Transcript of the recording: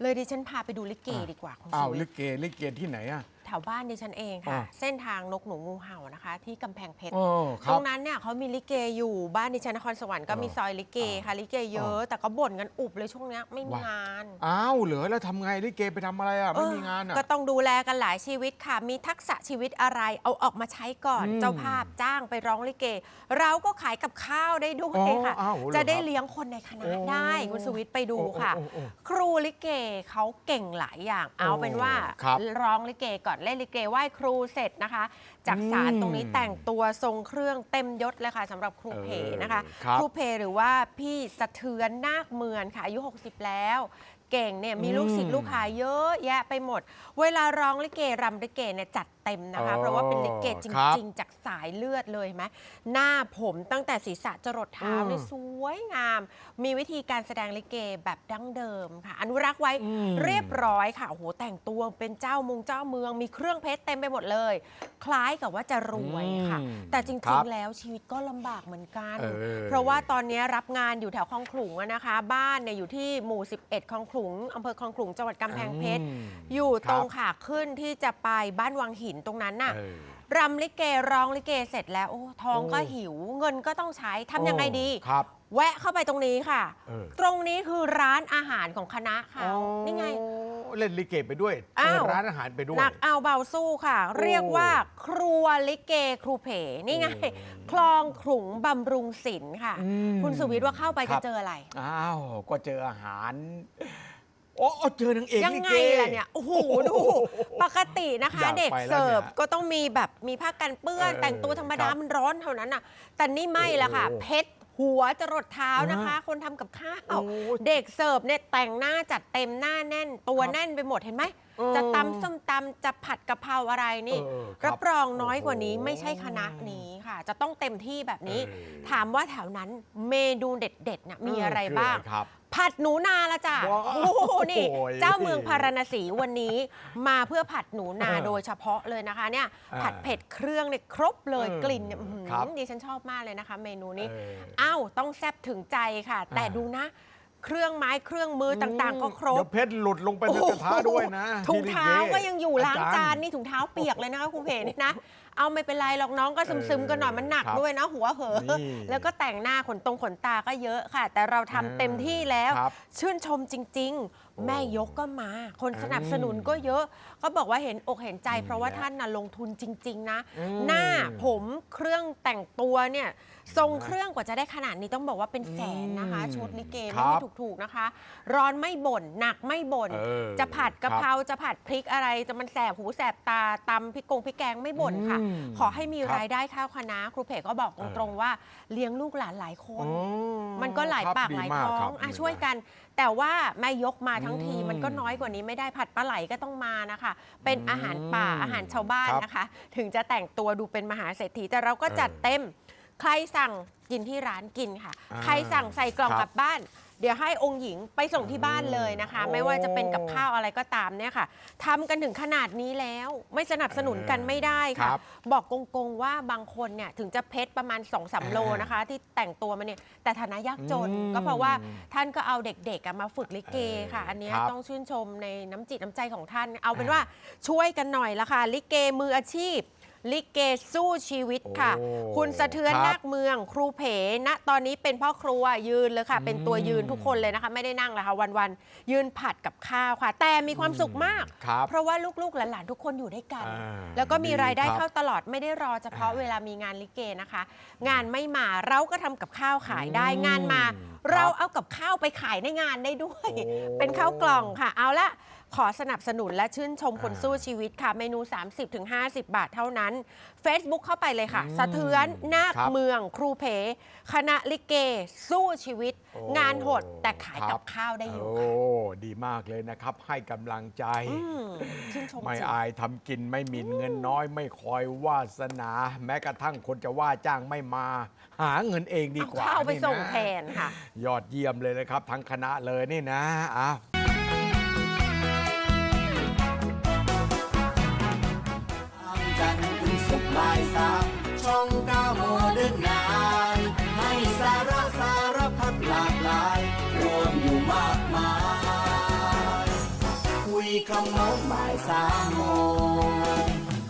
เลยดิฉันพาไปดูลิเกดีกว่าคุณอ้าวสุวิลิทย์เกลิเกที่ไหนอะแถวบ้านดิฉันเองค่ะ อ่าเส้นทางนกหนูงูเห่านะคะ ที่กำแพงเพชรโอ้คตรัรบงนั้นเนี่ยเขามีลิเกอยู่บ้านดิฉันนครสวรรค์ก็มีอ่าซอยลิเกอ่าค่ะลิเกเยอะ แต่ก็บ่นกันอุบเลยช่วงเนี้ยไม่มีว่างาน อ้าวเหรอแล้วทำไงลิเกไปทำอะไรอะ ไม่มีงานอะ ก็ต้องดูแลกันหลายชีวิตค่ะ มีทักษะชีวิตอะไรเอาออกมาใช้ก่อน อืมเจ้าภาพจ้างไปร้องลิเก เราก็ขายกับข้าวได้ด้วยอ๋อค่ะ อ้าวเหรอจะได้ครับเลี้ยงคนในคณะโอ้ได้คุณสุวิทย์ไปดูโอ้โอ้ค่ะโอ้โอ้ครูลิเกเขาเก่งหลายอย่าง เอาโอ้เป็นว่าครับ ร้องลิเกก่อนเล่นลิเกไหว้ครูเสร็จนะคะ จากศาลอืมตรงนี้แต่งตัวทรงเครื่องเต็มยศเลยค่ะสำหรับครูเพนะคะเออครับ ครูเพหรือว่าพี่สะเทือนนาคเมือนค่ะอายุ 60 แล้ว เก่งเนี่ยมีลูกศิษย์ลูกหาเยอะแยะไปหมด เวลาร้องลิเกรำลิเกเนี่ยจัดเต็มนะคะอ๋อเพราะว่าเป็นลิเกจครับริง ๆ จากสายเลือดเลยเห็นไหมหน้าผมตั้งแต่ศีรษะจรดเท้าอืมเนี่ยสวยงาม มีวิธีการแสดงลิเกแบบดั้งเดิมค่ะ อนุรักษ์ไว้อืมเรียบร้อยค่ะโอ้โหแต่งตัวเป็นเจ้ามุงเจ้าเมือง มีเครื่องเพชรเต็มไปหมดเลย คล้ายกับว่าจะรวยค่ะอืมแต่จครัริงบๆแล้วชีวิตก็ลำบากเหมือนกันเออเพราะว่าตอนนี้รับงานอยู่แถวคลองขลุงอะนะคะ บ้านเนี่ยอยู่ที่หมู่ 11คลองขลุงอำเภอคลองขลุงจังหวัดกำแพงเพชรอืมอยู่ตรงครับขาขึ้นที่จะไปบ้านวังหินตรงนั้นน่ะเออรำลิเกร้องลิเกเสร็จแล้วโอ้ท้องก็โอ้หิว เงินก็ต้องใช้ทำยังไงดีครับแวะเข้าไปตรงนี้ค่ะเออตรงนี้คือร้านอาหารของคณะเขานี่ไงโอ้เล่นลิเกไปด้วยอ้าวเปิดร้านอาหารไปด้วยหนักเอาเบาสู้ค่ะโอ้เรียกว่าครัวลิเกครูเพนี่ไงโอ้คลองขลุงบำรุงศิลป์ค่ะอืมคุณสุวิทย์ว่าเข้าไปครัจะบเจออะไร อ้าว ก็เจออาหาร โอ้เจอนางเอกยังลิไงเกล่ะเนี่ย โอ้โห ดู ปกตินะคะ อยากเด็กไปแล้วเสิร์ฟเนี่ยก็ต้องมีแบบมีผ้ากันเปื้อน เออแต่งตัวธรรมดาครับมันร้อนเท่านั้นน่ะ แต่นี่ไม่ละค่ะ โอ้โหเพชรหัวจรดเท้านะคะอ่าคนทำกับข้าว โอ้เด็กเสิร์ฟเนี่ยแต่งหน้าจัดเต็มหน้าแน่น ตัวครับแน่นไปหมดเห็นไหม เออจะตำส้มตำจะผัดกะเพราอะไรนี่ เออครับรับรองน้อยกว่านี้โอ้โหไม่ใช่คณะนี้ค่ะ จะต้องเต็มที่แบบนี้ เออ ถามว่าแถวนั้นเมนูเด็ดๆน่ะมีอะไรคืบ้างครับ ผัดหนูนาละจ้ะว้าวโอ้โหนี่ โอ้ยเจ้าเมืองพาราณสีวันนี้ มาเพื่อผัดหนูนาเออโดยเฉพาะเลยนะคะเนี่ยอ่าผัดเผ็ดเครื่องเนี่ยครบเลยเออกลิ่นเนี่ยอื้อหือครับ ดิฉันชอบมากเลยนะคะ เมนูนี้ เออ อ้าว ต้องแซ่บถึงใจค่ะ แต่อ่า ดูนะ เครื่องไม้เครื่องมือต่างๆ ก็ครบเดี๋ยวเพชรหลุดลงไปในกระทะด้วยนะถุงที่ลิเท้าก็ยังอยู่ล้างรจานนี่ถุงเท้าเปียกเลยนะคะคุณเพนี่นะ เอาไม่เป็นไรหรอกน้องก็ซึมๆกันหน่อยมันหนักครับด้วยนะหัวเหอะนี่แล้วก็แต่งหน้าขนตรงขนตาก็เยอะค่ะ แต่เราทำเต็มที่แล้ว ครับชื่นชมจริง ๆ แม่ยกก็มา คนสนับสนุนก็เยอะก็บอกว่าเห็นอกเห็นใจนี่เพราะว่าแหละท่านน่ะลงทุนจริง ๆ นะ อืมหน้าผมเครื่องแต่งตัวเนี่ยทรงเครื่องกว่าจะได้ขนาดนี้ต้องบอกว่าเป็นแสนนะคะ อืมชุดลิเกคไม่รับได้ถูกๆนะคะ ร้อนไม่บ่นหนักไม่บ่นเออจะผัดกะเพราครับจะผัดพริกอะไรจะมันแสบหูแสบตาตำพริกกงพริกแกงไม่บ่นค่ะ อืมขอให้มีครับรายได้ข้าวคณะครูเพกก็บอกตเอรองๆว่าเลี้ยงลูกหลานหลายคนอ๋อมันก็หลายครับปากดีหลายมท้อครังบอะดีช่วยมากกัน แต่ว่าแม่ยกมาทั้งทีอืมมันก็น้อยกว่านี้ไม่ได้ผัดปลาไหลก็ต้องมานะคะ เป็นอาหารป่าอืมอาหารชาวบ้านครับนะคะ ถึงจะแต่งตัวดูเป็นมหาเศรษฐีแต่เราก็จัดเออเต็ม ใครสั่งกินที่ร้านกินค่ะอ่าใครสั่งใส่กล่องครับกลับบ้าน เดี๋ยวให้องค์หญิงไปส่งที่บ้านเลยนะคะโอ้ไม่ว่าจะเป็นกับข้าวอะไรก็ตามเนี่ยค่ะทำกันถึงขนาดนี้แล้วไม่สนับสนุนกันไม่ได้ค่ะ ครับบอกกงๆว่าบางคนเนี่ยถึงจะเพชรประมาณ2อสโลอ่านนะคะ ที่แต่งตัวมาเนี่ยแต่ฐานะยากจน อืมก็เพราะว่าท่านก็เอาเด็กๆอะมาฝึกลิเกค่ะเอออันเนี้ยครับ ต้องชื่นชมในน้ำจิตน้ำใจของท่าน เอาเป็นอ่าว่าช่วยกันหน่อยละค่ะลิเกมืออาชีพ ลิเกสู้ชีวิตค่ะ โอ้คุณสะเทือนครับ นาคเมือง ครูเพณตอนนี้เป็นพ่อครัวยืนเลยค่ะ เป็นตัวยืนอืมทุกคนเลยนะคะ ไม่ได้นั่งเลยค่ะวันๆยืนผัดกับข้าวค่ะ แต่มีความสุขมาก ครับ เพราะว่าลูกๆ หลานๆ ทุกคนอยู่ด้วยกัน อ่าแล้วก็มีรายได้ดีครับเข้าตลอดไม่ได้รอเฉพาะอ่าเวลามีงานลิเกนะคะ งานไม่มาเราก็ทำกับข้าวขายได้อืมงานมา ครับเราเอากับข้าวไปขายในงานได้ด้วย โอ้ เป็นข้าวกล่องค่ะ เอาละ ขอสนับสนุนและชื่นชมคนอ่าสู้ชีวิตค่ะ เมนู 30-50 บาทเท่านั้น Facebook เข้าไปเลยค่ะอืมสะเทือนนาคครับเมืองครูเพ คณะลิเก สู้ชีวิต โอ้งานหดแต่ขายครักับบ ข้าวได้อยู่โอ้ค่ะดีมากเลยนะครับ ให้กำลังใจ อืมชื่นชมไม่จริง อายทำกินไม่หมินเงินน้อย ไม่คอยวาสนา แม้กระทั่งคนจะว่าจ้างไม่มา หาเงินเองดีเอากว่าข้าวไปนี่นะส่งแทนค่ะ ยอดเยี่ยมเลยนะครับ ทั้งคณะเลยนี่นะอ้าว ระสารพัดหลากหลาย รวมอยู่มากมาย คุยคำเมาหมายสามโมง